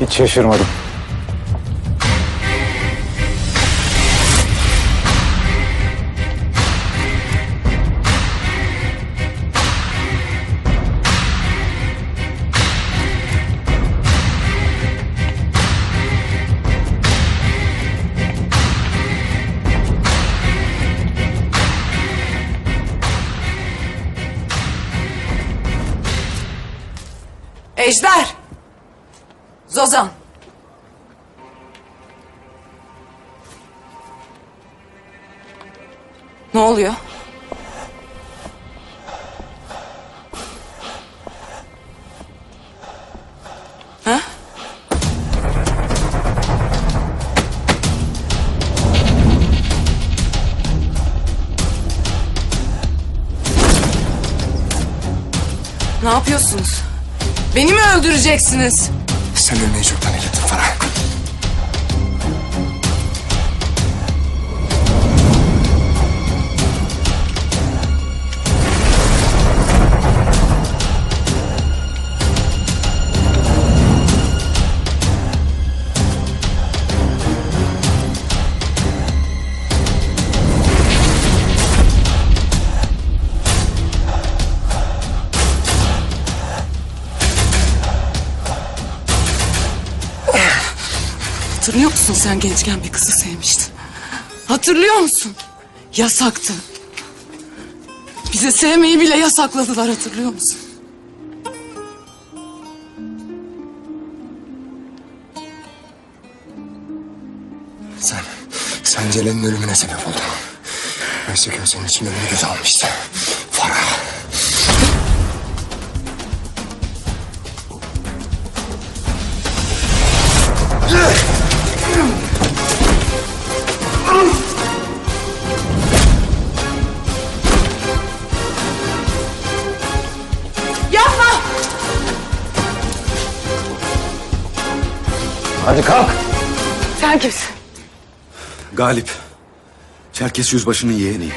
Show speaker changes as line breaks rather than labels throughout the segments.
Hiç şaşırmadım.
Ejder! Zozan! Ne oluyor? Ha? Ne yapıyorsunuz? Beni mi öldüreceksiniz?
Ölmeyi çoktan ilettin Farah.
Hatırlıyor musun sen gençken bir kızı sevmiştin? Hatırlıyor musun? Yasaktı. Bize sevmeyi bile yasakladılar hatırlıyor musun?
Sen, sen Celal'in ölümüne sebep oldun. Oysa ki o senin için ölümü göze almıştı.
Hadi kalk.
Sen kimsin?
Galip. Çerkes yüzbaşının yeğeniyim.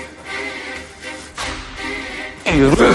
Yürü.